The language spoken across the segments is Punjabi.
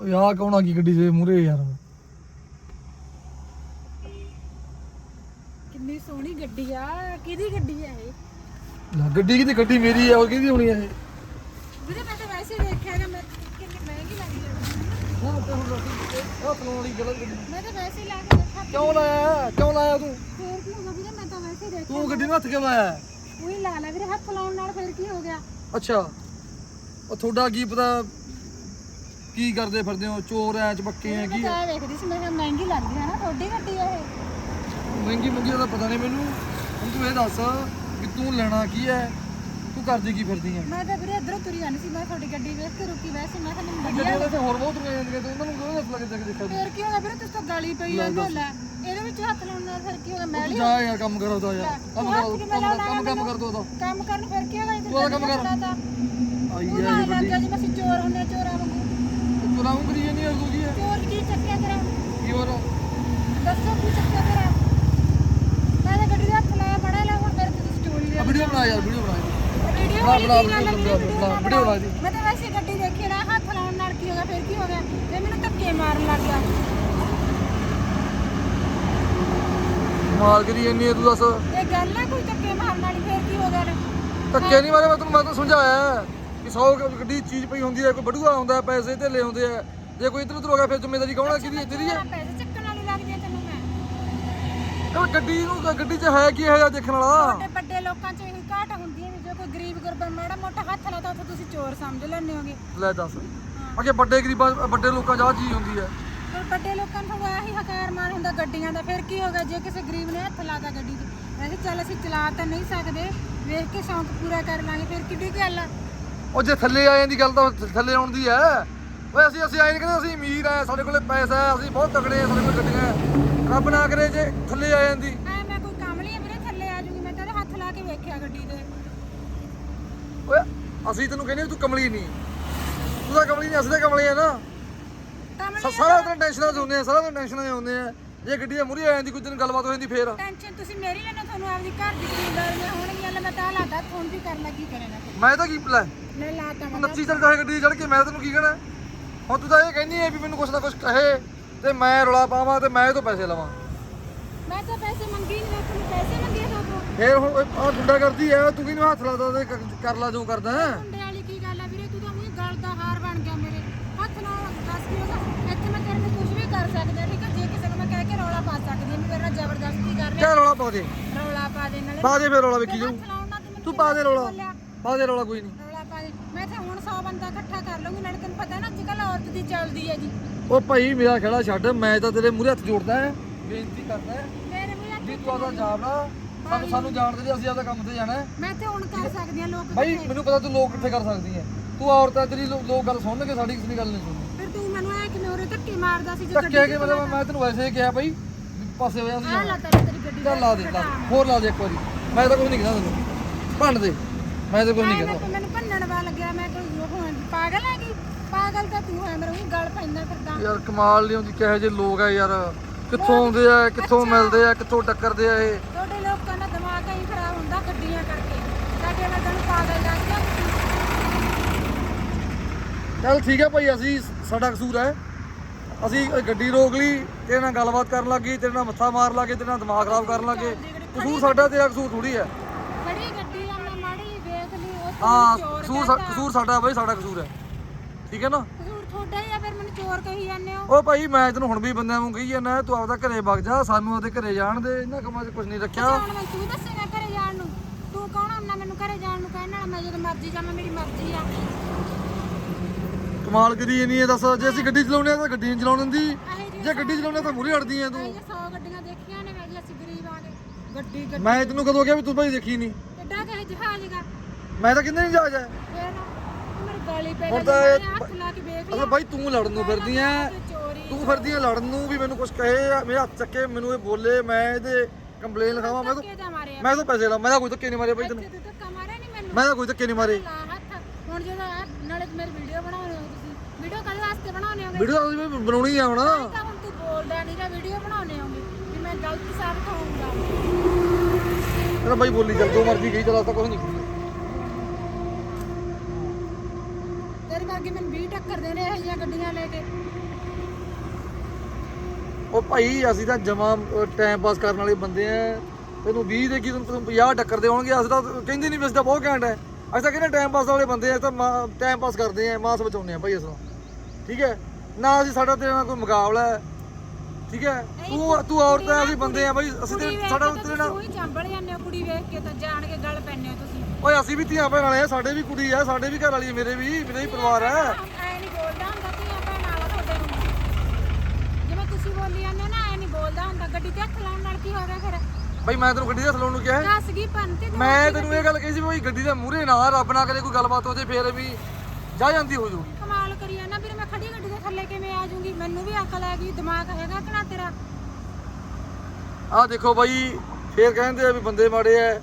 ਓਏ ਆ ਕੌਣ ਆ ਗਈ ਗੱਡੀ ਦੇ ਮੂਰੇ ਯਾਰ? ਕਿੰਨੀ ਸੋਹਣੀ ਗੱਡੀ ਆ ਕਿਹਦੀ ਗੱਡੀ ਆ ਇਹ? ਲੈ ਗੱਡੀ ਕਿਤੇ ਗੱਡੀ ਮੇਰੀ ਆ ਉਹ ਕਿਹਦੀ ਹੋਣੀ ਆ ਇਹ? ਵੀਰੇ ਮੈਂ ਤਾਂ ਵੈਸੇ ਦੇਖਿਆ ਨਾ ਮੈਂ ਕਿੰਨੀ ਮਹਿੰਗੀ ਲੱਗਦੀ ਆ। ਹਾਂ ਤੇ ਹੁਣ ਰੋਟੀ ਆ ਪਲੋਂ ਵਾਲੀ ਗਲਤ ਗੱਡੀ। ਮੈਂ ਤਾਂ ਵੈਸੇ ਹੀ ਲਾ ਕੇ ਦੇਖਿਆ ਕਿਉਂ ਲਾਇਆ? ਕਿਉਂ ਲਾਇਆ ਤੂੰ? ਫੇਰ ਕੀ ਵੀਰੇ ਮੈਂ ਤਾਂ ਵੈਸੇ ਹੀ ਦੇਖਿਆ ਤੂੰ ਗੱਡੀ ਨੂੰ ਹੱਥ ਕਿਉਂ ਲਾਇਆ? ਉਹੀ ਲਾ ਲੈ ਵੀਰੇ ਹੱਥ ਲਾਉਣ ਨਾਲ ਫਿਰ ਕੀ ਹੋ ਗਿਆ? ਅੱਛਾ। ਉਹ ਤੁਹਾਡਾ ਕੀ ਪਤਾ ਕੀ ਕਰਦੇ ਫਿਰਦੇ ਹੋ? ਚੋਰ ਐ ਚਪੱਕੇ ਐ ਮੈਂ ਕੀ ਇਹ ਵੇਖਦੀ ਸੀ ਮੈਂ ਕਿਹਾ ਮਹਿੰਗੀ ਲੱਗਦੀ ਹੈ ਨਾ ਤੁਹਾਡੀ ਗੱਡੀ ਆ ਇਹ। ਮਹਿੰਗੀ ਮੰਗੀ ਦਾ ਪਤਾ ਨਹੀਂ ਮੈਨੂੰ। ਹੁਣ ਤੂੰ ਇਹ ਦੱਸ ਕਿ ਤੂੰ ਲੈਣਾ ਕੀ ਐ? ਤੂੰ ਕਰਦੀ ਕੀ ਫਿਰਦੀ ਐ? ਮੈਂ ਤਾਂ ਵੀਰੇ ਇਧਰੋਂ ਤੁਰੀ ਜਾਂਦੀ ਸੀ ਮੈਂ ਤੁਹਾਡੀ ਗੱਡੀ ਵੇਖ ਕੇ ਰੁਕੀ ਵੈਸੇ ਮੈਂ ਕਿਹਾ ਮੈਨੂੰ ਗੱਡੀਆਂ ਵਧੀਆ ਦੇ ਤੇ ਹੋਰ ਬਹੁਤ ਰੁਕੇ ਜਾਂਦੀਆਂ ਤੂੰ ਉਹਨਾਂ ਨੂੰ ਕਿਉਂ ਹੱਥ ਲਾ ਕੇ ਦੇਖ ਦੇਖਿਆ? ਫੇਰ ਕੀ ਹੋਗਾ ਵੀਰੇ ਤੁਸੀਂ ਤਾਂ ਗਾਲੀ ਪਈ ਜਾਂਦੇ ਹੋ ਲੈ। ਇਹਦੇ ਵਿੱਚ ਹੱਥ ਲਾਉਣ ਨਾਲ ਫਿਰ ਕੀ ਹੋਗਾ ਮੈਂ ਤੂੰ ਜਾ ਯਾਰ ਕੰਮ ਕਰ ਉਹਦਾ ਯਾਰ। ਕੰਮ ਕਰ ਉਹਦਾ, ਕੰਮ ਕੰਮ ਕਰ ਦੋ ਉਹਦਾ। ਕੰਮ ਕਰਨ ਫਿਰ ਕੀ ਹੋਗਾ ਤੂੰ ਉਹਦਾ ਕੰਮ ਕਰ। ਆਈ ਐ ਨਾਲ ਜੀ ਲੱਗ ਵੱਡੀ। ਗਿਆ ਜਿਵੇਂ ਅਸੀਂ ਚੋਰ ਹੁੰਦੇ ਚੋਰਾਂ ਵਾਂਗੂ। ਚੁਰਾਉਂ ਕਰੀ ਜਾਂਦੀ ਤੂੰ ਕੀ ਐ ਚੋਰ ਕੀ ਚੱਕਿਆ ਤੇਰਾ? ਕੀ ਹੋਰ? ਦੱਸੋ ਕੀ ਚੱਕਿਆ ਤੇਰਾ? ਮੈਂ ਤਾਂ ਗੱਡੀ ਦੇ ਹੱਥ ਲਾਇਆ ਬੜਾ ਲਾ ਹੁਣ ਮੇਰੇ ਤੇ ਆ ਲਿਆ। ਵੀਡੀਓ ਬਣਾ ਯਾਰ ਵੀਡੀਓ ਬਣਾ ਵੀਡੀਓ ਬਣਾ, ਵਾਲੀ ਬਣਾ, ਕੀ ਗੱਲ ਹੈ ਬਣਾ, ਵੀਡੀਓ ਬਣਾ, ਵੀਡੀਓ ਬਣਾ। ਦੀ। ਮੈਂ ਤਾਂ ਵੈਸੇ ਹੀ ਗੱਡੀ ਦੇਖੀ ਨਾ ਹੱਥ ਲਾਉਣ ਨਾਲ ਕੀ ਹੋਗਾ ਫਿਰ ਕੀ ਹੋ ਗਿਆ? ਤੇ ਮੈਨੂੰ ਧੱਕੇ ਮਾਰਨ ਲੱਗ ਗਿਆ। ਮਾਰ ਕਰੀ ਜਾਂਦੀ ਐ ਤੂੰ ਦੱਸ। ਇਹ ਗੱਲ ਹੈ ਕੋਈ ਧੱਕੇ ਮਾਰਨ ਵਾਲੀ ਫਿਰ ਕੀ ਹੋ ਗਿਆ? ਰੇ ਧੱਕੇ ਨਹੀਂ ਮਾਰੇ ਮੈਂ ਤੈਨੂੰ ਮੈਂ ਤਾਂ ਸਮਝਾਇਆ। ਹੈ 100 ਗੱਡੀ ਚੀਜ਼ ਪਈ ਹੁੰਦੀ ਹੈ ਕੋਈ ਬੜੂਆ ਆਉਂਦਾ ਪੈਸੇ ਧੇਲੇ ਆਉਂਦੇ ਆ। ਜੇ ਕੋਈ ਇੱਧਰ ਉੱਧਰ ਹੋ ਗਿਆ ਫਿਰ ਜ਼ਿੰਮੇਵਾਰੀ ਕੌਣ ਹੈ ਕਿਹਦੀ ਹੈ ਤੇਰੀ ਹੈ ਪੈਸੇ ਚੱਕਣ ਵਾਲੀ ਲੱਗਦੀ ਹੈ ਤੈਨੂੰ ਮੈਂ। ਚਲ ਗੱਡੀ ਨੂੰ ਗੱਡੀ 'ਚ ਹੈ ਕੀ ਹੈ ਜਾਂ ਦੇਖਣ ਵਾਲਾ? ਵੱਡੇ ਵੱਡੇ ਲੋਕਾਂ 'ਚ ਇਹੀ ਘਾਟ ਹੁੰਦੀ ਹੈ ਜੇ ਕੋਈ ਗਰੀਬ ਗੁਰਬਾ ਮਾੜਾ ਮੋਟਾ ਹੱਥ ਲਾਤਾ ਉੱਥੇ ਤੁਸੀਂ ਚੋਰ ਸਮਝ ਲੈਂਦੇ ਹੋਗੇ। ਲੈ ਦੱਸ। ਅਗੇ ਵੱਡੇ ਗਰੀਬਾਂ ਵੱਡੇ ਲੋਕਾਂ 'ਚ ਚੀਜ਼ ਹੁੰਦੀ ਹੈ। ਪਰ ਵੱਡੇ ਲੋਕਾਂ ਨੂੰ ਆਹੀ ਹਕਾਰ ਮਾਨ ਹੁੰਦਾ ਗੱਡੀਆਂ ਦਾ। ਫਿਰ ਕੀ ਹੋਗਾ ਜੇ ਕਿਸੇ ਗਰੀਬ ਨੇ ਹੱਥ ਲਾਤਾ ਗੱਡੀ 'ਚ ਵੈਸੇ ਚੱਲ ਅਸੀਂ ਚਲਾ ਤਾਂ ਨਹੀਂ ਸਕਦੇ। ਵੇਖ ਕੇ ਸ਼ੌਂਕ ਪੂਰਾ ਕਰ ਲਾਂਗੇ ਫਿਰ ਕਿੱਡੀ ਗੱਲ ਆ? ਉਹ ਜੇ ਥੱਲੇ ਆਏ ਦੀ ਗੱਲ ਤਾਂ ਥੱਲੇ ਆਉਣ ਦੀ ਹੈ ਓਏ ਅਸੀਂ ਅਸੀਂ ਆਏ ਨਹੀਂ ਕਹਿੰਦੇ ਅਸੀਂ ਅਮੀਰ ਆ ਸਾਡੇ ਕੋਲੇ ਪੈਸਾ ਹੈ ਅਸੀਂ ਬਹੁਤ ਤਕੜੇ ਆ ਸਾਡੇ ਕੋਲ ਗੱਡੀਆਂ। ਰੱਬ ਨਾ ਕਰੇ ਜੇ ਥੱਲੇ ਆ ਜਾਂਦੀ। ਐ ਮੈਂ ਕੋਈ ਕਾਮਲੀ ਆ ਵੀਰੇ ਥੱਲੇ ਆ ਜੂਗੀ। ਮੈਂ ਤਾਂ ਇਹਦੇ ਹੱਥ ਲਾ ਕੇ ਵੇਖਿਆ ਗੱਡੀ ਦੇ ਓਏ ਅਸੀਂ ਤੈਨੂੰ ਕਹਿੰਦੇ ਤੂੰ ਕਮਲੀ ਨਹੀਂ। ਤੂੰ ਤਾਂ ਕਮਲੀ ਨਹੀਂ ਅਸੀਂ ਤਾਂ ਕਮਲੇ ਆ ਨਾ। ਸਾਰਾ ਦਿਨ ਟੈਨਸ਼ਨਾਂ 'ਚ ਹੁੰਦੇ ਆ ਸਾਰਾ ਦਿਨ ਟੈਨਸ਼ਨਾਂ 'ਚ ਹੁੰਦੇ ਆ। ਜੇ ਗੱਡੀ ਦੇ ਮੂਹਰੇ ਆ ਜਾਂਦੀ ਕੋਈ ਦਿਨ ਗੱਲਬਾਤ ਹੋ ਜਾਂਦੀ ਫੇਰ। ਟੈਨਸ਼ਨ ਤੁਸੀਂ ਮੇਰੀ ਲੈਣਾ ਤੁਹਾਨੂੰ ਆਪਦੀ ਘਰ ਦੀ ਜ਼ਿੰਮੇਵਾਰੀਆਂ ਹੋਣਗੀਆਂ ਲੈ ਮੈਂ ਤਾਂ ਲਾਦਾ ਫੋਨ ਵੀ ਕਰਨਾ ਕੀ ਕਰੇਗਾ ਮੈਂ ਤਾਂ ਕੀ ਲੈ? ਮੈਂ ਲਾਤਾ ਤੂੰ ਮੈਂ ਨੱਚੀ ਚੱਲ ਜਾਏ ਗੱਡੀ ਚੜ ਕੇ ਮੈਂ ਤੈਨੂੰ ਕੀ ਕਹਿਣਾ? ਹੁਣ ਤੂੰ ਤਾਂ ਇਹ ਕਹਿੰਦੀ ਐ ਵੀ ਮੈਨੂੰ ਕੁਛ ਨਾ ਕੁਛ ਕਹੇ ਤੇ ਮੈਂ ਰੌਲਾ ਪਾਵਾਂ ਤੇ ਮੈਂ ਇਹ ਤੋਂ ਪੈਸੇ ਲਵਾਂ। ਮੈਂ ਤਾਂ ਪੈਸੇ ਮੰਗੀ ਨਹੀਂ ਮੈਂ ਤੁਹਾਨੂੰ ਪੈਸੇ ਮੰਗੇ ਤੁਹਾਡੇ ਫੇਰ ਹੁਣ ਆ ਗੁੰਡਾ ਕਰਦੀ ਐ ਤੂੰ ਕਿਹਨੂੰ ਹੱਥ ਲਾਦਾ ਤੇ ਕਰ ਲਾ ਜੋ ਕਰਦਾ ਹੈਂ। ਮੁੰਡੇ ਵਾਲੀ ਕੀ ਗੱਲ ਆ ਵੀਰੇ ਤੂੰ ਤਾਂ ਉਹੀ ਗੱਲ ਦਾ ਹਾਰ ਬਣ ਗਿਆ ਮੇਰੇ। ਹੱਥ ਨਾਲ ਦੱਸ ਕੀ ਹੋਗਾ ਇੱਥੇ ਮੈਂ ਤੇਰੇ ਨੂੰ ਕੁਝ ਵੀ ਕਰ ਸਕਦਾ ਠੀਕ ਹੈ ਜੇ ਕਿਸੇ ਨੂੰ ਮੈਂ ਕਹਿ ਕੇ ਰੌਲਾ ਪਾ ਸਕਦੀ ਹਾਂ ਵੀ ਮੇਰੇ ਨਾਲ ਜ਼ਬਰਦਸਤੀ ਕਰ ਰਿਹਾ। ਕਿਆ ਰੌਲਾ ਪਾ ਦੇ? ਰੌਲਾ ਪਾ ਦੇ ਨਾਲੇ ਪਾ ਦੇ ਫੇਰ ਰੌਲਾ ਵੇਖੀ ਜਾਊ ਤੇ ਪਾ ਦੇ ਰੌਲਾ। ਪਾ ਦੇ ਰੌਲਾ ਕੋਈ ਨਹੀਂ। ਰੌਲਾ ਪਾ ਦੇ। ਮੈਂ ਤਾਂ ਹੁਣ 100 ਬੰਦਾ ਇਕੱਠਾ ਕਰ ਲਵਾਂਗੀ ਨਾਲੇ ਤੈਨੂੰ ਪਤਾ ਨਾ ਅੱਜ ਕੱਲ ਔਰਤ ਦੀ ਚੱਲਦੀ ਹੈ ਜੀ ਉਹ ਭਾਈ ਮੇਰਾ ਖੜਾ ਛੱਡ। ਮੈਂ ਤਾਂ ਤੇਰੇ ਮੂਹਰੇ ਹੱਥ ਜੋੜਦਾ ਹੈ। ਬੇਨਤੀ ਕਰਦਾ ਹੈ ਮੇਰੇ ਵੀ ਵੀ ਤੂੰ ਆਦਾ ਜਾਵੜਾ ਸਾਨੂੰ ਸਾਨੂੰ ਜਾਣਦੇ ਜੀ ਅਸੀਂ ਆਪਦਾ ਕੰਮ ਤੇ ਜਾਣਾ ਹੈ। ਮੈਂ ਤੇ ਹੁਣ ਕਰ ਸਕਦੀ ਹਾਂ ਲੋਕ ਭਾਈ ਮੈਨੂੰ ਪਤਾ ਤੂੰ ਲੋਕ ਕਿੱਥੇ ਕਰ ਸਕਦੀ ਹੈ। ਤੂੰ ਔਰਤ ਤੇਰੀ ਲੋਕ ਗੱਲ ਸੁਣਨਗੇ ਸਾਡੀ ਕਿਸੇ ਦੀ ਗੱਲ ਨਹੀਂ ਸੁਣਨੀ। ਫਿਰ ਤੂੰ ਮੈਨੂੰ ਐ ਕਿਵੇਂ ਉਰੇ ਧੱਕੇ ਮਾਰਦਾ ਸੀ ਜੇ ਧੱਕੇ ਕੇ ਮਤਲਬ ਮੈਂ ਤੈਨੂੰ ਵੈਸੇ ਹੀ ਕਿਹਾ ਭਾਈ ਪਾਸੇ ਹੋਇਆ ਸੀ ਆ। ਲਾ ਤੇਰੀ ਗੱਡੀ ਚੱਲ ਲਾ ਦੇ ਲਾ ਦੇ। ਹੋਰ ਲਾ ਦੇ ਇੱਕ ਵਾਰੀ। ਮੈਂ ਤਾਂ ਕੁਝ ਨਹੀਂ ਕਹਿੰਦਾ ਤੈਨੂੰ। ਭੰਨ ਦੇ। ਮੈਂ ਤਾਂ ਕੁਝ ਨਹੀਂ ਕਹਿੰਦਾ ਮੈਨੂੰ ਭੰਨਣ ਵਾ ਲੱਗਿਆ। ਮੈਂ ਕੋਈ ਉਹ ਹਾਂ ਪਾਗਲ ਹੈਗੀ। ਪਾਗਲ ਤਾਂ ਤੂੰ ਹੈ ਮੇਰੇ ਉਹ ਗਲ ਪੈਂਦਾ ਫਿਰਦਾ। ਯਾਰ ਕਮਾਲ ਨਹੀਂ ਹੁੰਦੀ ਕਿਹੋ ਜਿਹੇ ਲੋਕ ਆ ਯਾਰ। ਕਿੱਥੋਂ ਆਉਂਦੇ ਆ ਕਿੱਥੋਂ ਮਿਲਦੇ ਆ ਕਿੱਥੋਂ ਟੱਕਰਦੇ ਆ ਇਹ। ਤੁਹਾਡੇ ਲੋਕਾਂ ਦਾ ਦਿਮਾਗ ਹੀ ਖਰਾਬ ਹੁੰਦਾ ਗੱਡੀਆਂ ਕਰਕੇ। ਸਾਡੇ ਵਰਗਾ ਨੂੰ ਪਾਗਲ ਦੱਸਦਾ ਚੱਲ ਠੀਕ ਹੈ ਭਾਈ ਅਸੀਂ ਸਾਡਾ ਕਸੂਰ ਹੈ। ਅਸੀਂ ਗੱਡੀ ਰੋਕ ਲਈ। ਤੇਰੇ ਨਾਲ ਗੱਲਬਾਤ ਕਰਨ ਲੱਗੀ ਤੇਰੇ ਨਾਲ ਮੱਥਾ ਮਾਰ ਲਾਗੇ ਤੇਰੇ ਨਾਲ ਦਿਮਾਗ ਖਰਾਬ ਕਰਨ ਲੱਗੇ। ਕਸੂਰ ਸਾਡਾ ਤੇਰਾ ਕਸੂਰ ਥੋੜੀ ਹੈ। ਖੜੀ ਗੱਡੀ ਆ ਮੈਂ ਮਾੜੀ ਵੇਖ ਲਈ ਉਹ ਹਾਂ ਚੋਰ ਕਸੂਰ ਸਾ- ਕਸੂਰ ਸਾਡਾ ਬਾਈ ਸਾਡਾ ਕਸੂਰ ਹੈ। ਠੀਕ ਹੈ ਨਾ? ਕਸੂਰ ਤੁਹਾਡਾ ਹੀ ਆ ਫਿਰ ਮੈਨੂੰ ਚੋਰ ਕਹੀ ਜਾਂਦੇ ਹੋ। ਉਹ ਭਾਈ ਮੈਂ ਤੈਨੂੰ ਹੁਣ ਵੀ ਬੰਦਿਆਂ ਨੂੰ ਕਹੀ ਜਾਂਦਾ ਤੂੰ ਆਪਦਾ ਘਰੇ ਵਗ ਜਾ ਸਾਨੂੰ ਉਹਦੇ ਘਰੇ ਜਾਣ ਦੇ ਇਹਨਾਂ ਕੰਮਾਂ 'ਚ ਕੁਝ ਨਹੀਂ ਰੱਖਿਆ। ਹੁਣ ਮੈਂ ਤੂੰ ਦੱਸੇਗਾ ਘਰੇ ਜਾਣ ਨੂੰ। ਤੂੰ ਕੌਣ ਹੁੰਨਾ ਮੈਨੂੰ ਘਰੇ ਜਾਣ ਨੂੰ ਕਹਿਣ ਵਾਲਾ? ਮੈਂ ਜਦੋਂ ਮਰਜ਼ੀ ਜਾਵਾਂ ਮੇਰੀ ਮਰਜ਼ੀ ਆ। ਕਮਾਲ ਕਰੀ ਨਹੀਂ ਹੈ ਦੱਸ ਜੇ ਅਸੀਂ ਗੱਡੀ ਚਲਾਉਣੇ ਆ ਤਾਂ ਗੱਡੀ ਨਹੀਂ ਚਲਾਉਣ ਦਿੰਦੀ। ਇਹ ਜੇ ਗੱਡੀ ਚਲਾਉਣੇ ਤਾਂ ਮੂਰੇ ਹਟਦੀ ਐ ਤੂੰ। ਜੇ 100 ਗੱਡੀਆਂ ਦੇਖੀਆਂ ਨੇ ਵੇਖ ਅਸੀਂ ਗਰੀਬ ਆ ਗਏ। ਗੱਡੀ ਗੱਡੀ। ਮੈਂ ਤੈਨੂੰ ਕਦੋਂ ਕਿਹਾ ਵੀ ਤੂੰ ਭਾਈ ਦੇਖੀ ਨਹੀਂ? ਕਿੱਡਾ ਕਹੇ ਜਹਾਜ਼ਗਾ ਮੈਂ ਤਾਂ ਕਿੰਨੇ ਨਹੀਂ ਜਾ ਜਾ ਫੇਰ ਮੇਰੀ ਗਾਲੀ ਪੈ ਹੁਣ ਤਾਂ ਇਹ- ਹੱਥ ਲਾ ਕੇ ਵੇਖ ਅਸਲ ਭਾਈ ਤੂੰ ਲੜਨ ਨੂੰ ਫਿਰਦੀ ਐ। ਚੋਰੀ ਤੂੰ ਫਿਰਦੀ ਐ ਲੜਨ ਨੂੰ ਵੀ ਮੈਨੂੰ ਕੁਝ ਕਹੇ ਆ, ਮੇਰੇ ਹੱਥ ਚੱਕੇ ਮੈਨੂੰ ਇਹ ਬੋਲੇ ਮੈਂ ਇਹਦੇ ਕੰਪਲੇਨ ਲਿਖਾਵਾਂ ਮੈਂ ਤਾਂ ਮਾਰਿਆ। ਮੈਂ ਤਾਂ ਪੈਸੇ ਲਾ ਮੈਂ ਤਾਂ ਕੋਈ ਧੱਕੇ ਨਹੀਂ ਮਾਰੇ ਭਾਈ ਤੈਨੂੰ। ਤੂੰ ਧੱਕਾ ਮਾਰਿਆ ਨਹੀਂ ਮੈਨੂੰ। ਮੈਂ ਤਾਂ ਕੋਈ ਧੱਕੇ ਨਹੀਂ ਮਾਰੇ। ਲਾ ਹੱਥ। ਹੁਣ ਜਦੋਂ ਆਹ ਨਾਲੇ ਤੇ ਮੇਰੀ ਵੀਡੀਓ ਬਣਾਉਣੀ ਹੋ ਤੁਸੀਂ। ਵੀਡੀਓ ਕਦੇ ਵਾਸਤੇ ਬਣਾਉਣੇ ਹੋਗੇ ਵੀਡੀਓ ਤਾਂ ਅਸੀਂ ਬਣਾਉਣੀ ਆ ਹੁਣ। ਤੂੰ ਬੋਲਦਾ ਨਹੀਂ ਜਾਂ ਵੀਡੀਓ ਬਣਾਉਣੇ ਹੋਗੇ ਵੀ ਮੈਂ ਗਲਤ ਸਾਬਤ ਹੋਊਂਗਾ ਤੇਰਾ ਬਾਈ ਬੋਲੀ ਚੱਲ ਜੋ ਮਰਜ਼ੀ ਕਹੀ ਚੱਲ ਤਾਂ ਕੁਝ ਨਹੀਂ ਤੇਰੇ ਵਰਗੇ ਮੈਨੂੰ 20 ਟੱਕਰ ਦੇ ਨੇ ਇਹ ਜਿਹੀਆਂ ਗੱਡੀਆਂ ਲੈ ਕੇ। ਉਹ ਭਾਈ ਅਸੀਂ ਤਾਂ ਜਮਾ ਟਾਈਮ ਪਾਸ ਕਰਨ ਵਾਲੇ ਬੰਦੇ ਆ। ਤੈਨੂੰ 20 ਦੇ ਕੀ ਤੈਨੂੰ 50 ਟੱਕਰਦੇ ਹੋਣਗੇ ਅਸੀਂ ਤਾਂ ਕਹਿੰਦੇ ਨਹੀਂ ਵੀ ਅਸੀਂ ਤਾਂ ਬਹੁਤ ਘੈਂਟ ਹੈ ਅਸੀਂ ਤਾਂ ਕਹਿੰਦੇ ਟਾਈਮ ਪਾਸ ਵਾਲੇ ਬੰਦੇ ਆ ਤਾਂ ਟਾਈਮ ਪਾਸ ਕਰਦੇ ਆ ਮਾਸ ਬਚਾਉਂਦੇ ਆ ਭਾਈ ਅਸੀਂ ਤਾਂ। ਠੀਕ ਹੈ? ਨਾ ਅਸੀਂ ਸਾਡਾ ਤੇਰੇ ਨਾਲ ਕੋਈ ਮੁਕਾਬਲਾ ਹੈ। ਠੀਕ ਹੈ? ਤੂੰ ਤੂੰ ਔਰਤ ਹੈ ਅਸੀਂ ਬੰਦੇ ਆ ਭਾਈ ਅਸੀਂ ਤੇ ਸਾਡਾ ਤੇਰੇ ਨਾਲ ਤੂੰ ਹੀ ਚੰਬਲ ਜਾਂਦੇ ਹੋ ਕੁੜੀ ਵੇਖ ਕੇ ਤਾਂ ਜਾਣ ਕੇ ਗੱਲ ਪੈਣੇ ਹੋ ਤੁਸੀਂ। ਓਏ ਅਸੀਂ ਵੀ ਧੀਆਂ ਭੈਣ ਵਾਲੇ ਆ ਸਾਡੇ ਵੀ ਕੁੜੀ ਆ ਸਾਡੇ ਵੀ ਘਰ ਵਾਲੀ ਮੇਰੇ ਵੀ ਮੇਰੇ ਵੀ ਪਰਿਵਾਰ ਹੈ ਐ ਨਹੀਂ ਬੋਲਦਾ ਹੁੰਦਾ ਧੀਆਂ ਭੈਣਾਂ ਵਾਲਾ ਤੁਹਾਡੇ ਨੂੰ। ਜਿਵੇਂ ਤੁਸੀਂ ਬੋਲੀ ਜਾਂਦੇ ਹੋ ਨਾ ਐ ਨਹੀਂ ਬੋਲਦਾ ਹੁੰਦਾ ਗੱਡੀ ਤੇ ਹੱਥ ਲਾਉਣ ਨਾਲ ਕੀ ਹੋ ਗਿਆ ਫਿਰ? ਭਾਈ ਮੈਂ ਤੈਨੂੰ ਗੱਡੀ ਦੇ ਥਲੋਂ ਨੂੰ ਕਿਹਾ ਹੈ। ਦੱਸ ਗਈ ਪੰਨ ਤੇ ਮੈਂ ਤੈਨੂੰ ਇਹ ਗੱਲ ਕਹੀ ਸੀ ਵੀ ਭਾਈ ਗੱਡੀ ਦੇ ਮੂਹਰੇ ਨਾ ਰੱਬ ਨਾ ਕਰੇ ਕੋਈ ਗੱਲਬਾਤ ਹੋ ਜੇ ਫੇਰ ਵੀ ਜਾ ਜਾਂਦੀ ਹੋ ਜਾਊਗੀ ਕਮਾਲ ਕਰੀ ਨਾ ਵੀਰ ਮੈਂ ਖੜੀ ਗੱਡੀ ਦੇ ਥੱਲੇ ਕਿਵੇਂ ਆ ਜਾਊਂਗੀ ਮੈਨੂੰ ਵੀ ਅਕਲ ਆ ਗਈ ਦਿਮਾਗ ਹੈਗਾ ਕਿ ਨਾ ਤੇਰਾ। ਆਹ ਦੇਖੋ ਬਾਈ ਫੇਰ ਕਹਿੰਦੇ ਆ ਵੀ ਬੰਦੇ ਮਾੜੇ ਆ।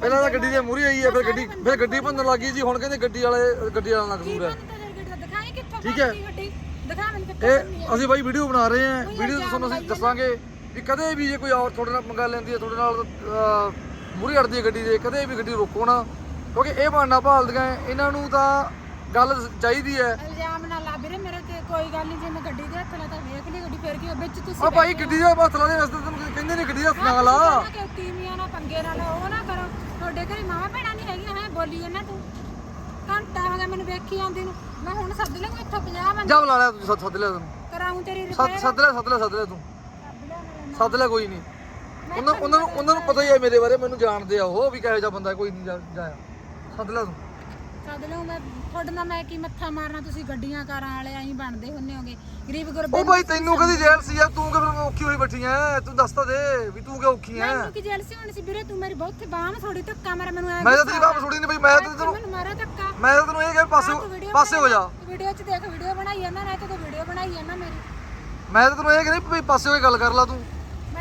ਪਹਿਲਾਂ ਤਾਂ ਗੱਡੀ ਦੇ ਮੂਹਰੇ ਆਈ ਆ ਫਿਰ ਗੱਡੀ ਫਿਰ ਗੱਡੀ ਭੰਨਣ ਲੱਗੀ ਜੀ ਹੁਣ ਕਹਿੰਦੇ ਗੱਡੀ ਵਾਲੇ ਗੱਡੀ ਵਾਲਾ ਨਾਲ ਕਸੂਰ ਕਿੱਥੋਂ ਠੀਕ ਗੱਡੀ? ਦਿਖਾ ਮੈਨੂੰ ਕਿੱਥੋਂ ਅਸੀਂ ਬਾਈ ਵੀਡੀਓ ਬਣਾ ਰਹੇ ਆ ਵੀਡੀਓ ਤੁਹਾਨੂੰ ਅਸੀਂ ਦੱਸਾਂਗੇ ਵੀ ਕਦੇ ਵੀ ਜੇ ਕੋਈ ਔਰ ਤੁਹਾਡੇ ਨਾਲ ਪੰਗਾ ਲੈਂਦੀ ਹੈ ਤੁਹਾਡੇ ਨਾਲ ਮੂਹਰੇ ਅੜਦੀ ਹੈ ਗੱਡੀ ਦੇ ਕਦੇ ਵੀ ਗੱਡੀ ਰੋਕੋ ਨਾ। ਕਿਉਂਕਿ ਇਹ ਬਹਾਨਾ ਭਾਲਦੀਆਂ ਇਹਨਾਂ ਨੂੰ ਤਾਂ ਗੱਲ ਚਾਹੀਦੀ ਹੈ। ਇਲਜ਼ਾਮ ਨਾ ਲਾ ਵੀਰੇ ਮੇਰੇ ਤੇ ਕੋਈ ਗੱਲ ਨਹੀਂ ਜੇ ਮੈਂ ਗੱਡੀ ਦੇ ਹੱਥ ਲਾ ਤਾਂ ਵੇਖ ਲਈ ਗੱਡੀ ਫੇਰ ਕੀ ਹੋਇਆ? ਵਿੱਚ ਤੁਸੀਂ ਆ ਭਾਈ ਗੱਡੀ ਦਾ ਹੱਥ ਲਾ ਦੇ ਰਸਤੇ ਤੈਨੂੰ ਕਹਿੰਦੇ ਨੇ ਗੱਡੀ ਦਾ ਹੱਥ ਨਾ ਲਾ ਕਿ ਤੀਵੀਆਂ ਨਾਲ ਪੰਗੇ ਨਾਲ ਉਹ ਨਾ ਕਰੋ। ਤੁਹਾਡੇ ਘਰੇ ਮਾਵਾ ਭੈਣਾਂ ਨਹੀਂ ਹੈਗੀਆਂ ਹੈ? ਬੋਲੀ ਜਾਂਦਾ ਤੂੰ। ਘੰਟਾ ਹੋ ਗਿਆ ਮੈਨੂੰ ਵੇਖੀ ਜਾਂਦੀ ਨੂੰ। ਮੈਂ ਹੁਣ ਸੱਦ ਲਵਾਂ ਇੱਥੋਂ 50 ਬੰਦੇ। ਜਾ ਬੁਲਾ ਲਿਆ ਤੂੰ ਸੱਦ ਸੱਦ ਲਿਆ ਤੈਨੂੰ। ਕਰਾਉਂ ਤੇਰੀ ਸੱਦ ਰਿਪੇਅਰ? ਸੱਦ ਲਿਆ ਸੱਦ ਲਿਆ ਸੱਦ ਲਿਆ ਤੂੰ। ਸੱਦ ਲਿਆ ਕੋਈ ਨਹੀਂ ਉਹਨਾਂ ਉਹਨਾਂ ਨੂੰ ਉਹਨਾਂ ਨੂੰ ਪਤਾ ਹੀ ਹੈ ਮੇਰੇ ਬਾਰੇ ਮੈਨੂੰ ਜਾਣਦੇ ਆ ਉਹ ਵੀ ਕਿਹੋ ਜਿਹਾ ਬੰਦਾ ਕੋਈ ਨਹੀਂ ਜਾਇਆ। ਸੱਦ ਲਿਆ ਤੂੰ। ਸੱਦ ਲਵਾਂ ਮੈਂ ਤੁਹਾਡੇ ਨਾਲ ਮੈਂ ਕੀ ਮੱਥਾ ਮਾਰਨਾ ਤੁਸੀਂ ਗੱਡੀਆਂ ਕਾਰਾਂ ਵਾਲੇ ਐਂ ਬਣਦੇ ਹੁੰਨੇ ਹੋਗੇ। ਗਰੀਬ ਗੁਰਬੇ ਉਹ ਭਾਈ ਤੈਨੂੰ ਕਦੀ ਜੇਲ੍ਹ ਸੀ ਆ? ਤੂੰ ਕਿ ਫਿਰ ਔਖੀ ਹੋਈ ਬੈਠੀ ਐ? ਤੂੰ ਦੱਸ ਤਾਂ ਦੇ ਵੀ ਤੂੰ ਕਿ ਔਖੀ ਐ? ਮੈਨੂੰ ਕੀ ਜੈਲਸੀ ਹੋਣੀ ਸੀ ਵੀਰੇ? ਤੂੰ ਮੇਰੀ ਬਹੁਤ ਬਾਹ ਥੋੜੀ ਧੱਕਾ ਮਾਰਿਆ ਮੈਨੂੰ ਐ ਮੈਂ ਤਾਂ ਤੇਰੀ ਬਾਤ ਸੁਣੀ ਨਹੀਂ ਬਈ ਮੈਂ ਤਾਂ ਤੈਨੂੰ ਮੈਨੂੰ ਮਾਰਿਆ ਧੱਕਾ। ਮੈਂ ਤਾਂ ਤੈਨੂੰ ਇਹ ਕਿਹਾ ਪਾਸੇ ਪਾਸੇ ਹੋ ਜਾ। ਵੀਡੀਓ 'ਚ ਦੇਖ ਵੀਡੀਓ ਬਣਾਈ ਆ ਨਾ ਨਾ ਤੂੰ ਵੀਡੀਓ ਬਣਾਈ ਨਾ ਮੇਰੀ। ਮੈਂ ਤਾਂ ਤੈਨੂੰ ਇਹ ਕਹਿੰਦਾ ਵੀ ਪਾਸੇ ਹੋ ਕੇ ਗੱਲ ਕਰ ਲਾ ਤੂੰ।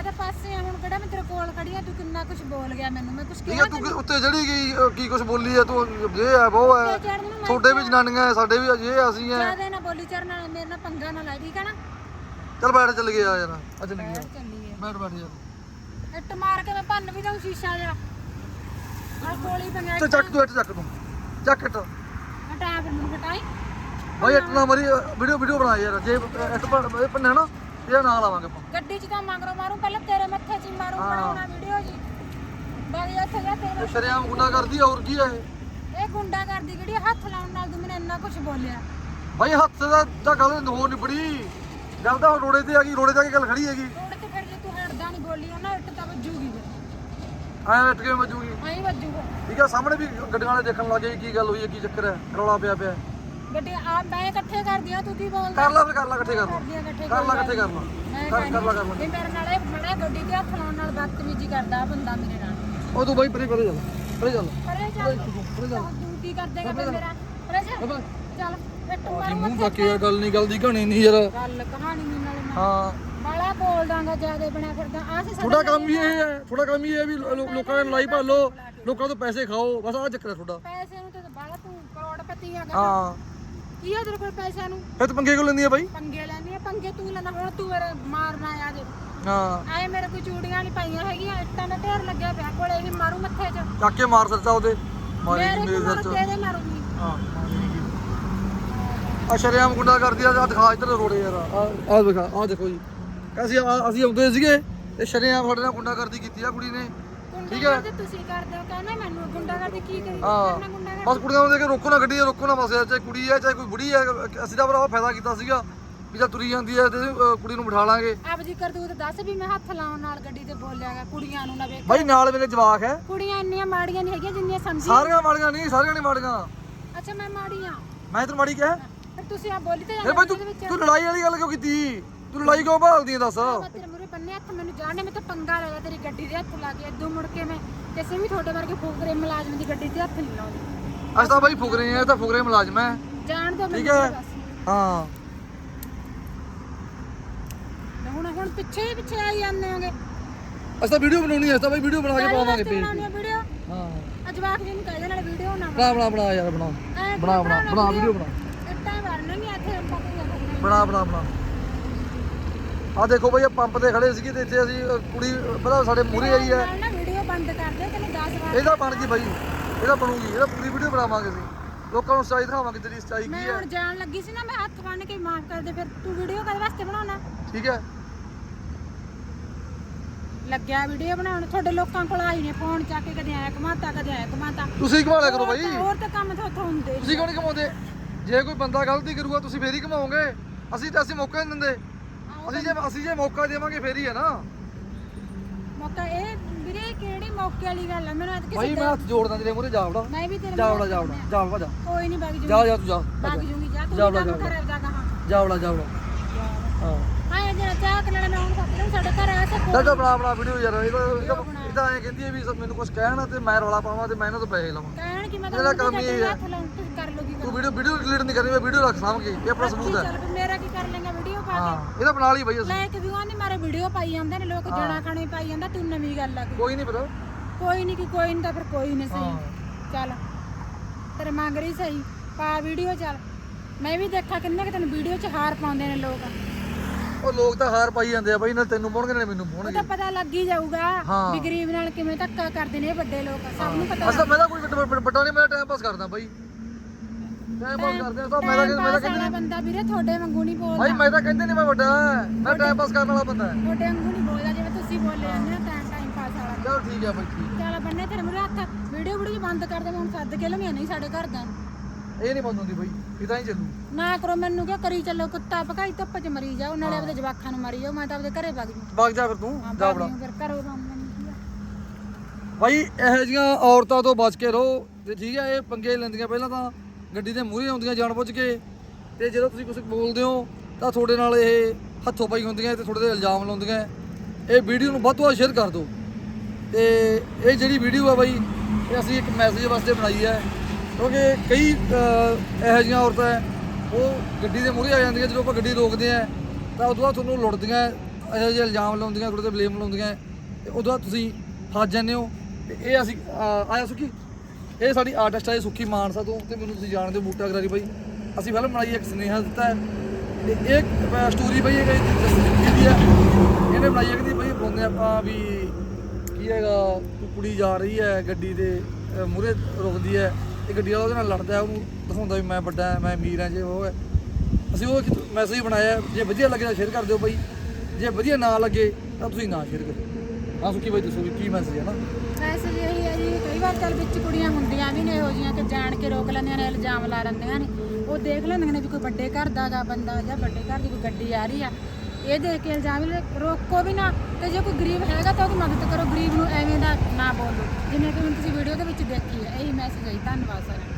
ਤਾਂ ਪਾਸੇ ਆ? ਹੁਣ ਕਿਹੜਾ ਮੈਂ ਤੇਰੇ ਕੋਲ ਖੜੀ ਆ? ਤੂੰ ਕਿੰਨਾ ਕੁਝ ਬੋਲ ਗਿਆ ਮੈਨੂੰ। ਮੈਂ ਕੁਝ ਠੀਕ ਕਿਹਾ ਤੂੰ ਕਿ- ਉੱਤੇ ਚੜੀ ਗਈ ਅਹ ਕੀ ਕੁਝ ਬੋਲੀ ਐ ਤੂੰ ਇਹ ਹੈ ਉਹ ਹੈ ਚੜਨ ਨੂੰ ਮੈਂ ਤੁਹਾਡੇ ਵੀ ਜਨਾਨੀਆਂ ਐ ਸਾਡੇ ਵੀ ਇਹ ਅਸੀਂ ਐ ਜ਼ਿਆਦਾ ਨਾ ਬੋਲੀ ਚੜਨ ਨਾਲ ਮੇਰੇ ਨਾਲ ਪੰਗਾ ਨਾ ਲੈ ਠੀਕ ਹੈ ਨਾ? ਚੱਲ ਬੈਠ ਚੱਲ ਗਿਆ ਯਾਰ। ਆ ਚੱਲ ਗਿਆ। ਬੈਠ ਚੱਲੀਏ ਬੈਠ ਬੈਠ ਯਾਰ। ਇੱਟ ਮਾਰ ਕੇ ਮੈਂ ਭੰਨ ਵੀ ਦਊਂ ਸ਼ੀਸ਼ਾ ਜਿਹਾ। ਆ ਗੋਲੀ ਬਣਾਈ ਤੇ ਚੱਕ ਤੂੰ ਇੱਟ ਚੱਕ ਤੂੰ। ਚੱਕ ਇੱਟ। ਹਟਾ ਫਿਰ ਮੈਨੂੰ ਹਟਾਈ। ਭਾਈ ਇੱਟ ਨਾ ਮਰੀ ਵੀਡੀਓ ਵੀਡੀਓ ਬਣਾ ਯਾਰ। ਜੇ ਇੱਟ ਭੰਨ- ਭੰਨਿਆ ਨਾ ਇਹਦਾ ਨਾਂ ਲਾਵਾਂਗੇ ਆਪਾਂ? ਗੱਡੀ 'ਚ ਤਾਂ ਮਗਰੋਂ ਮਾਰੂ ਪਹਿਲਾਂ ਤੇਰੇ ਮੱਥੇ 'ਚ ਹੀ ਮਾਰੂ ਬਣਾਉਣਾ ਵੀਡੀਓ ਜੀ। ਬਾਈ ਇੱਥੇ ਜਾ ਤੇਰੇ ਇਹ ਸ਼ਰੇਆਮ ਗੁੰਡਾ ਕਰਦੀ ਆ ਹੋਰ ਕੀ ਆ ਇਹ? ਇਹ? ਗੁੰਡਾ ਕਰਦੀ ਜਿਹੜੀ ਹੱਥ ਲਾਉਣ ਨਾਲ ਤੂੰ ਮੈਨੂੰ ਇੰਨਾ ਕੁਝ ਬੋਲਿਆ। ਭਾਈ ਹੱਥ ਦਾ ਤਾਂ ਗੱਲ ਹੋਰ ਨਿਬੜੀ ਗੱਲ ਤਾਂ ਹੁਣ ਰੋੜੇ ਤੇ ਆ ਗਈ ਰੋੜੇ ਆ ਕੇ ਗੱਲ ਖੜੀ ਹੈਗੀ। ਰੋਡ ਤੇ ਫਿਰ ਜੇ ਤੂੰ ਹਟਦਾ ਨਹੀਂ ਬੋਲੀ ਨਾ ਇੱਟ ਤਾਂ ਵੱਜੂਗੀ ਫਿਰ। ਐ ਇੱਟ ਕੇ ਵੱਜੂਗੀ? ਐਂ ਵੱਜੂਗਾ। ਠੀਕ ਆ ਸਾਹਮਣੇ ਵੀ ਗੱਡੀਆਂ ਵਾਲੇ ਦੇਖਣ ਲੱਗੇ ਕੀ ਗੱਲ ਹੋਈ ਹੈ ਕੀ ਚੱਕਰ ਹੈ ਰੌਲਾ ਪਿਆ ਪਿਆ। ਗੱਡੀ ਆ ਮੈਂ ਇਕੱਠੇ ਕਰਦੀ ਆ ਤੂੰ ਕੀ ਬੋਲਦਾ? ਕਰ ਲਾ ਫਿਰ ਕਰ ਲਾ ਇਕੱਠੇ ਕਰ ਲਾ। ਕਰਦੀ ਆ ਇਕੱਠੇ ਕਰ ਲਾ ਇਕੱਠੇ ਕਰ ਲਾ। ਮੈਂ ਕਰ ਕਰ ਲਾ ਕਰ ਲਾ। ਇਹ ਮੇਰੇ ਨਾਲ ਇਹ ਬੜਾ ਗੱਡੀ ਤੇ ਹੱਥ ਲਾਉਣ ਨਾਲ ਬਦਤਮੀਜ਼ੀ ਕਰਦਾ ਆਹ ਬੰਦਾ ਮੇਰੇ ਨਾਲ। ਉਹ ਤੂੰ ਬਾਈ ਪਰੇ ਪਰੇ ਚੱਲ। ਪਰੇ ਚੱਲ। ਪਰੇ ਚੱਲ। ਪਰੇ ਚੱਲ। ਤੂੰ ਕੀ ਕਰ ਦੇਗਾ ਫਿਰ ਮੇਰਾ? ਪਰੇ ਚੱਲ। ਬਾਬਾ। ਚੱਲ ਇੱਟ ਜੀ ਮਾਰੂ ਮੂੰਹ ਬਾਕੀ ਆ ਗੱਲ ਨਹੀਂ ਗੱਲ ਦੀ ਕਹਾਣੀ ਨਹੀਂ ਯਾਰ। ਗੱਲ ਕਹਾਣੀ ਨਹੀਂ ਨਾਲੇ ਮੈਂ। ਹਾਂ। ਬਾਲਾ ਬੋਲਦਾਗਾ ਜਿਆਦੇ ਬਣਾ ਫਿਰਦਾ। ਆ ਸੇ ਤੁਹਾਡਾ ਕੰਮ ਹੀ ਇਹ ਹੈ ਤੁਹਾਡਾ ਕੰਮ ਹੀ ਇਹ ਹੈ ਵੀ ਲੋ- ਲੋਕਾਂ ਨੇ ਲੜਾਈ ਭਾਲੋ। ਲੋਕਾਂ ਤੋਂ ਪੈਸੇ ਖਾਓ। ਬਸ ਆਹ ਚੱਕਰ ਹੈ ਤੁਹਾਡਾ। ਪੈਸੇ ਨੂੰ ਤੇ ਬਾਲਾ ਤੂੰ ਕਰੋੜਪਤੀ ਆ ਹਾਂ। ਕੀ ਆ ਤੇਰੇ ਕੋਲ ਪੈਸਿਆਂ ਨੂੰ? ਫਿਰ ਤੂੰ ਪੰਗੇ ਕਿਉਂ ਲੈਂਦੀ ਆ ਬਾਈ? ਪੰਗੇ ਲੈਣੀ ਆ ਪੰਗੇ ਤੂੰ ਲੈਣਾ ਹੁਣ ਤੂੰ ਮੇਰੇ ਮਾਰਨਾ ਆ ਜੇ। ਹਾਂ। ਆਏ ਮੇਰੇ ਕੋਈ ਚੂੜੀਆਂ ਨਹੀਂ ਪਾਈਆਂ ਹੈਗੀਆਂ ਇੱਟਾਂ ਦਾ ਢੇਰ ਲੱਗਿਆ ਪਿਆ ਕੋਲੇ ਹੀ ਮਾਰੂ ਮੱਥੇ 'ਚ। ਚੱਕ ਕੇ ਮਾਰ ਸਰਚਾ ਉਹਦੇ। ਮਾਰੀ ਮੇਰੇ ਮੇਰੇ ਕੋਲ ਸਿਰ ਚ ਤੇਰੇ ਮਾਰੂੰਗੀ? ਹਾਂ ਆ ਸ਼ਰਿਆਮ ਗੁੰਡਾ ਕਰਦੀ ਆ ਆਹ ਦਿਖਾ ਇੱਧਰ ਰੋੜੇ ਯਾਰ ਆ ਆ ਦਿਖਾ ਆ ਦੇਖੋ ਜੀ। ਅਸੀਂ ਆ- ਅਸੀਂ ਆਉਂਦੇ ਸੀਗੇ ਤੇ ਸ਼ਰਿਆਮ ਸਾਡੇ ਨਾਲ ਗੁੰਡਾ ਕਰਦੀ ਕੀਤੀ ਆ ਕੁੜੀ ਨੇ। ਠੀਕ ਹੈ ਤੇ ਤੁਸੀਂ ਕਰਦੇ ਹੋ ਕਹਿੰਦੇ ਮੈਨੂੰ ਗੁੰਡਾ ਕਰਦੇ ਕੀ ਕਰੀ ਹਾਂ। ਕਰਨਾ ਗੁੰਡਾ ਬਸ ਕੁੜੀਆਂ ਨੂੰ ਕੇ ਰੋਕੋ ਨਾ ਗੱਡੀ ਰੋਕੋ ਨਾ ਬਸ ਯਾਰ, ਚਾਹੇ ਕੁੜੀ ਹੈ ਚਾਹੇ ਕੋਈ ਬੁੜੀ ਹੈ ਅਸੀਂ ਤਾਂ ਭਰਾ ਫਾਇਦਾ ਕੀਤਾ ਸੀਗਾ ਵੀ ਜਦ ਤੁਰੀ ਜਾਂਦੀ ਹੈ ਤੇ ਕੁੜੀ ਨੂੰ ਬਿਠਾ ਲਾਂਗੇ। ਆਪ ਜੀ ਕਰਦੂਤ ਦੱਸ ਵੀ ਮੈਂ ਹੱਥ ਲਾਉਣ ਨਾਲ ਗੱਡੀ ਤੇ ਬੋਲਿਆਗਾ ਕੁੜੀਆਂ ਨੂੰ ਨਾ ਵੇਖ। ਬਾਈ ਨਾਲ ਮੇਰੇ ਜਵਾਕ ਹੈ। ਕੁੜੀਆਂ ਇੰਨੀਆਂ ਮਾੜੀਆਂ ਨਹੀਂ ਹੈਗੀਆਂ ਜਿੰਨੀਆਂ ਸਮਝੀ। ਸਾਰੀਆਂ ਮਾੜੀਆਂ ਨਹੀਂ ਸਾਰੀਆਂ ਨਹੀਂ ਮਾੜੀਆਂ। ਅੱਛਾ ਮੈਂ ਮਾੜੀਆਂ ਮੈਂ ਤੈਨੂੰ ਮਾੜੀ ਕਿਹਾ। ਫਿਰ ਤੁਸੀਂ ਆ ਬੋਲੀ ਤੇ ਫਿਰ ਜਾਂਦੇ ਬਾਈ ਤੂੰ ਤੂੰ ਲੜਾਈ ਵਾਲੀ ਗੱਲ ਕਿਉਂ ਕੀਤੀ? ਤੂੰ ਲੜਾਈ ਕਿਉਂ ਭਾਲਦੀ ਹੈ ਦੱਸ। ਮੈਂ ਤੇਰੇ ਮੂਰੇ ਬੰਨੇ ਹੱਥ ਮੈਨੂੰ ਜਾਣਨੇ ਮੈਂ ਤਾਂ ਪੰਗਾ ਲੈ ਲਿਆ ਤੇਰੀ ਗੱਡੀ ਦੇ ਹੱਥ ਲਾ ਕੇ। ਇਦੋਂ ਮੁੜ ਕੇ ਮੈਂ ਕਿਸੇ ਵੀ ਤੁਹਾਡੇ ਵਰਗੇ ਫੂਕਰੇ ਮੁਲਾਜ਼ਮ ਦੀ ਗੱਡੀ ਤੇ ਹੱਥ ਨਹੀਂ ਲਾਉਂਦੀ। ਅਸੀਂ ਤਾਂ ਬਾਈ ਫੁਕਰੇ ਆ ਇਹ ਤਾਂ ਫੁਕਰੇ ਮੁਲਾਜ਼ਮ ਹੈ। ਜਾਣ ਦੋ ਠੀਕ ਹੈ। ਹਾਂ। ਤੇ ਹੁਣ ਹੁਣ ਪਿੱਛੇ ਹੀ ਪਿੱਛੇ ਆਈ ਜਾਂਦੇ ਹੋਗੇ। ਅਸੀਂ ਤਾਂ ਵੀਡੀਓ ਬਣਾਉਣੀ ਹੈ ਤਾਂ ਬਾਈ ਵੀਡੀਓ ਬਣਾ ਕੇ ਪਾਵਾਂਗੇ ਪੇਜ ਵੀਡੀਓ ਹਾਂ। ਅੱਜ ਵਾਕ ਜੀ ਨੂੰ ਕਹਿੰਦੇ ਨਾਲ ਵੀਡੀਓ ਨਾ ਬਣਾ ਬਣਾ ਬਣਾ ਯਾਰ ਬਣਾ। ਐਂ ਬਣਾ ਬਣਾ ਬਣਾ ਵੀਡੀਓ ਬਣਾ। ਇੱਟਾਂ ਵਰਨਗੇ ਇੱਥੇ ਆਪਾਂ ਕੋਈ ਜਾਂਦਾ ਬਣਾ ਬਣਾ ਬਣਾ। ਆ ਦੇਖੋ ਬਈ ਇਹ ਪੰਪ ਤੇ ਖੜੇ ਸੀਗੇ ਤੇ ਇੱਥੇ ਅਸੀਂ ਅ, ਕੁੜੀ ਪਤਾ ਸਾਡੇ ਮੂਹਰੇ ਆਈ ਹੈ। ਨਾਲ ਨਾ ਵੀਡੀਓ ਬੰਦ ਕਰ ਦਿਓ ਤੈਨੂੰ 10 ਵਾਰ ਇਹਦਾ ਬਣ ਗਈ ਬਾਈ। ਇਹਦਾ ਬਣੂਗੀ ਇਹਦਾ ਪੂਰੀ ਵੀਡੀਓ ਬਣਾਵਾਂਗੇ ਅਸੀਂ। ਲੋਕਾਂ ਨੂੰ ਸਚਾਈ ਦਿਖਾਵਾਂਗੇ ਤੇਰੀ ਸਚਾਈ ਕੀ ਮੈਂ ਹੈ। ਹੁਣ ਜਾਣ ਲੱਗੀ ਸੀ ਨਾ ਮੈਂ ਹੱਥ ਬੰਨ ਕੇ ਮਾਫ ਕਰ ਦੇ ਫਿਰ ਤੂੰ ਵੀਡੀਓ ਕਦੇ ਵਾਸਤੇ ਬਣਾਉਣਾ? ਠੀਕ ਹੈ। ਲੱਗਿਆ ਵੀਡੀਓ ਬਣਾਉਣ ਤੁਹਾਡੇ ਲੋਕਾਂ ਕੋਲ ਆਈ ਨੇ ਫੋਨ ਚੱਕ ਕੇ ਕਦੇ ਐ ਕਮਾਤਾ ਕਦੇ ਐ ਕਮਾਤਾ ਤੁਸੀਂ ਘੁਮਾ ਲਿਆ ਕਰੋ ਬਾਈ। ਹੋਰ ਤਾਂ ਕੰਮ ਤਾਂ ਉੱਥੋਂ ਹੁੰਦੇ। ਤੁਸੀਂ ਕਿਉਂ ਨਹੀਂ ਕਮਾਉਂਦੇ ਜੇ ਕੋਈ ਬੰਦਾ ਗਲਤੀ ਕਰੂਗਾ ਤੁਸੀਂ ਫੇਰ ਹੀ ਕਮਾਓਗੇ ਅਸੀਂ ਤਾਂ ਅਸੀਂ ਮੌਕਾ ਨਹੀਂ ਦਿੰਦੇ। ਆਹੋ ਅਸੀਂ ਜੇ ਅਸੀਂ ਜੇ ਮੌਕਾ ਦੇਵਾਂਗੇ ਫੇਰ ਹੀ ਹੈ ਨਾ। ਮੌਕਾ ਇਹ ਮੌਕੇ ਵਾਲੀ ਗੱਲ ਆ ਮੈਨੂੰ ਮੈਂ ਹੱਥ ਜੋੜਦਾ ਤੇਰੇ ਮੂਹਰੇ ਜਾ ਵੜਾ। ਮੈਂ ਵੀ ਤੇਰੇ ਜਾ ਮੂਹਰੇ ਵੜਾ ਜਾ ਵੜਾ ਜਾ ਵੜਾ ਜਾ। ਕੋਈ ਨਹੀਂ ਜੂਗੀ ਜਾ ਜਾ ਤੂੰ ਜਾ। ਵਗ ਜੂਗੀ ਜਾ। ਤੂੰ ਵੀ ਕੰਮ ਜਾ ਕਹਾਂ ਜਾ ਵੜਾ ਜਾ ਵੜਾ। ਹਾਂ। ਆਏ ਜਿਹੜਾ ਚਾਹ ਲਾਉਣ ਖਾਤਰ ਸਾਡੇ ਘਰ ਆ ਸਕ ਜਾ ਬਣਾ ਬਣਾ ਵੀਡੀਓ ਯਾਰ। ਇਹ ਤਾਂ ਇਹ ਤਾਂ ਐਂ ਕਹਿੰਦੀ ਹੈ ਵੀ ਸਭ ਮੈਨੂੰ ਕੁਝ ਕਹਿਣ ਤੇ ਮੈਂ ਰੌਲਾ ਪਾਵਾਂ ਤੇ ਮੈਂ ਇਹਨਾਂ ਤੋਂ ਪੈਸੇ ਲਵਾਂ। ਕਹਿਣ ਕਿ ਮੈਂ ਕੰਮ ਹੀ ਇਹ ਹੈ। ਕਰ ਲੋਗੀ ਤੂੰ ਵੀਡੀਓ ਵੀਡੀਓ ਡਿਲੀਟ ਨਹੀਂ ਕਰਨੀ ਮੈਂ ਵੀਡੀਓ ਰੱਖ ਸਾਂਭ ਕੇ ਇਹ ਆਪਣਾ ਸਬੂਤ ਹੈ। ਮੇਰਾ ਕੀ ਕਰ ਲੇਗਾ ਵੀਡੀਓ ਪਾ ਹਾਂ ਇਹਦਾ ਬਣਾ ਲਈ ਬਾਈ ਕੇ ਅਸੀਂ ਲਾਇਕ ਵਿਊਆਂ ਨੇ ਮਾਰੇ ਵੀਡੀਓ ਪਾਈ ਜਾਂਦੇ ਨੇ ਲੋਕ ਜਣਾ ਖਾਣੇ ਪਾਈ ਜਾਂਦਾ ਤੂੰ ਨਵੀਂ ਗੱਲ ਆ ਕੋਈ। ਨਹੀਂ ਪਤਾ। ਕੋਈ ਨਹੀਂ ਕਿ ਕੋਈ ਨਹੀਂ ਤਾਂ ਫਿਰ ਕੋਈ ਨਹੀਂ ਸਹੀ। ਚੱਲ ਤੇਰੇ ਮੰਗ ਰਹੀ ਸਹੀ। ਪਾ ਵੀਡੀਓ ਚੱਲ। ਮੈਂ ਵੀ ਦੇਖਾ ਕਿੰਨੇ ਕਿ ਤੈਨੂੰ ਵੀਡੀਓ 'ਚ ਹਾਰ ਪਾਉਂਦੇ ਨੇ ਲੋਕ। ਉਹ ਲੋਕ ਤਾਂ ਹਾਰ ਪਾਈ ਜਾਂਦੇ ਆ ਬਾਈ ਨਾਲ ਤੈਨੂੰ ਪਾਉਣਗੇ ਨਾ ਮੈਨੂੰ ਉਹ ਪਾਉਣਗੇ। ਤਾਂ ਪਤਾ ਲੱਗ ਹੀ ਜਾਊਗਾ। ਵੀ ਗਰੀਬ ਨਾਲ ਕਿਵੇਂ ਧੱਕਾ ਕਰਦੇ ਨੇ ਇਹ ਵੱਡੇ ਲੋਕ। ਸਭ ਨੂੰ ਪਤਾ ਅਸਲ ਮੈਂ ਤਾਂ ਕੋਈ ਵੱਡਾ- ਨਹੀਂ ਮੈਂ ਟਾਈਮ ਪਾਸ ਕਰਦਾ ਬਾਈ। ਟਾਈਮ ਪਾਸ ਕਰਦੇ ਆ ਤਾਂ ਮੈਂ ਤਾਂ ਮੈਂ ਤਾਂ ਕਹਿੰਦਾ ਬੰਦਾ ਵੀਰੇ ਤੁਹਾਡੇ ਵਾਂਗੂ ਨਹੀਂ ਬੋਲਦਾ। ਬਾਈ ਮੈਂ ਤਾਂ ਕਹਿੰਦੇ ਨਹੀਂ ਮੈਂ ਵੱਡਾ ਮੈਂ ਟਾਈਮ ਪਾਸ ਕਰਨ ਵਾਲਾ ਬੰਦਾ। ਹੈ ਤੁਹਾਡੇ ਵਾਂਗੂ ਨਹੀਂ ਠੀਕ ਹੈ ਬਾਈ ਠੀਕ ਚੱਲ ਬੰਨੇ ਤੇਰੇ ਮੂਰੇ ਹੱਥ। ਵੀਡੀਓ ਵੀਡੀਓ ਬੰਦ ਕਰ ਦੇ ਮੈਂ ਹੁਣ ਸੱਦ ਕੇ ਲਮਿਆ ਨਹੀਂ ਸਾਡੇ ਘਰ ਦਾ। ਇਹ ਨਹੀਂ ਬੰਦ ਹੁੰਦੀ ਬਾਈ ਇਹ ਤਾਂ ਹੀ ਚੱਲੂ। ਨਾ ਕਰੋ ਮੈਨੂੰ ਕਿਹਾ ਕਰੀ ਚੱਲੋ ਕੁੱਤਾ ਭਕਾਈ ਧੁੱਪ 'ਚ ਮਰੀ ਜਾਓ ਨਾਲੇ ਆਪਦੇ ਜਵਾਖਾਂ ਨੂੰ ਮਾਰੀ ਜਾਓ ਮੈਂ ਤਾਂ ਆਪਦੇ ਘਰੇ ਵਗ ਜੂ। ਵਗ ਜਾ ਫਿਰ ਤੂੰ ਜਾ ਬੜਾ ਫਿਰ ਕਰੋ ਕੰਮ ਮੈਨੂੰ ਕੀ ਆ। ਭਾਈ ਇਹੋ ਜੀਆਂ ਔਰਤਾਂ ਤੋਂ ਬਚ ਕੇ ਰਹੋ ਤੇ ਠੀਕ ਹੈ ਇਹ ਪੰਗੇ ਲੈਂਦੀਆਂ ਪਹਿਲਾਂ ਤਾਂ ਗੱਡੀ ਦੇ ਮੂਹਰੇ ਆਉਂਦੀਆਂ ਜਾਣਬੁੱਝ ਕੇ। ਤੇ ਜਦੋਂ ਤੁਸੀਂ ਕੁਝ ਬੋਲਦੇ ਹੋ ਤਾਂ ਤੁਹਾਡੇ ਨਾਲ ਇਹ ਹੱਥੋਂ ਪਾਈ ਹੁੰਦੀਆਂ ਤੇ ਤੁਹਾਡੇ ਤੇ ਇਲਜ਼ਾਮ ਲਾਉਂਦੀਆਂ। ਇਹ ਵੀਡੀਓ ਨੂੰ ਵੱਧ ਤੋਂ ਵੱਧ ਸ਼ੇਅਰ ਕਰ ਦਿਓ। ਤੇ ਇਹ ਜਿਹੜੀ ਵੀਡੀਓ ਆ ਬਾਈ ਇਹ ਅਸੀਂ ਇੱਕ ਮੈਸੇਜ ਵਾਸਤੇ ਬਣਾਈ ਹੈ ਕਿਉਂਕਿ ਕਈ ਇਹੋ ਜਿਹੀਆਂ ਔਰਤਾਂ ਹੈ, ਉਹ ਗੱਡੀ ਦੇ ਮੂਹਰੇ ਆ ਜਾਂਦੀਆਂ ਜਦੋਂ ਆਪਾਂ ਗੱਡੀ ਰੋਕਦੇ ਆ ਤਾਂ ਉਦੋਂ ਬਾਅਦ ਤੁਹਾਨੂੰ ਲੁੱਟਦੀਆਂ ਇਹੋ ਜਿਹੇ ਇਲਜ਼ਾਮ ਲਾਉਂਦੀਆਂ ਤੁਹਾਡੇ ਤੇ ਬਲੇਮ ਲਾਉਂਦੀਆਂ ਤੇ ਉਦੋਂ ਬਾਅਦ ਤੁਸੀਂ ਫਸ ਜਾਂਦੇ ਹੋ। ਤੇ ਇਹ ਅਸੀਂ ਆਇਆ ਸੁਖੀ? ਇਹ ਸਾਡੀ ਆਰਟਿਸਟ ਹੈ ਸੁਖੀ ਮਾਨਸਾ ਤੋਂ ਤੇ ਮੈਨੂੰ ਤੁਸੀਂ ਜਾਣਦੇ ਹੋ ਬੂਟਾ ਕਰਾਰੀ ਬਾਈ। ਅਸੀਂ ਫਿਲਮ ਬਣਾਈ ਇੱਕ ਸੁਨੇਹਾ ਦਿੱਤਾ ਹੈ। ਤੇ ਇਹ ਸਟੋਰੀ ਬਈ ਇਹ ਜਿਹੜੀ ਹੈ ਇਹਨੇ ਬਣਾਈ ਹੈ ਕਿ ਬਈ ਬੋਲਦੇ ਆਪਾਂ ਵੀ ਕੀ ਹੈਗਾ ਕੁੜੀ ਜਾ ਰਹੀ ਹੈ ਗੱਡੀ ਦੇ ਮੂਰੇ ਰੁਕਦੀ ਹੈ ਤੇ ਗੱਡੀ ਵਾਲਾ ਉਹਦੇ ਨਾਲ ਲੜਦਾ ਉਹਨੂੰ ਦਿਖਾਉਂਦਾ ਵੀ ਮੈਂ ਵੱਡਾ ਮੈਂ ਅਮੀਰ ਹਾਂ, ਜੇ ਉਹ ਹੈ। ਅਸੀਂ ਉਹ ਮੈਸੇਜ ਬਣਾਇਆ, ਜੇ ਵਧੀਆ ਲੱਗੇ ਤਾਂ ਸ਼ੇਅਰ ਕਰ ਦਿਓ ਬਾਈ। ਜੇ ਵਧੀਆ ਨਾ ਲੱਗੇ ਤਾਂ ਤੁਸੀਂ ਨਾ ਸ਼ੇਅਰ ਕਰੋ ਹਾਂ ਸੁਖੀ ਬਾਈ, ਦੱਸੋ ਵੀ ਕੀ ਮੈਸੇਜ ਹੈ ਨਾ? ਮੈਸੇਜ ਇਹੀ ਹੈ ਜੀ, ਕਈ ਵਾਰ ਚੱਲ ਵਿੱਚ ਕੁੜੀਆਂ ਹੁੰਦੀਆਂ ਵੀ ਨੇ, ਇਹੋ ਜੀਆਂ ਕਿ ਜਾਣ ਕੇ ਰੋਕ ਲੈਂਦੀਆਂ ਨੇ, ਇਲਜ਼ਾਮ ਲਾ ਲੈਂਦੀਆਂ ਨੇ। ਉਹ ਦੇਖ ਲੈਂਦੀਆਂ ਨੇ ਵੀ ਕੋਈ ਵੱਡੇ ਘਰ ਦਾ ਬੰਦਾ ਜਾਂ ਵੱਡੇ ਘਰ ਦੀ ਕੋਈ ਗੱਡੀ ਆ ਰਹੀ ਆ। ਇਹ ਦੇਖ ਕੇ ਇਲਜ਼ਾਮ ਲਾ- ਰੋਕੋ ਵੀ ਨਾ, ਤੇ ਜੇ ਕੋਈ ਗਰੀਬ ਹੈਗਾ ਤਾਂ ਉਹਦੀ ਮਦਦ ਕਰੋ, ਗਰੀਬ ਨੂੰ ਐਵੇਂ ਦਾ ਨਾ ਬੋਲੋ, ਜਿਵੇਂ ਕਿ ਹੁਣ ਤੁਸੀਂ ਵੀਡੀਓ ਦੇ ਵਿੱਚ ਦੇਖੀ ਹੈ, ਇਹੀ ਮੈਸੇਜ ਹੈ ਜੀ। ਧੰਨਵਾਦ ਸਾਰਿਆਂ ਦਾ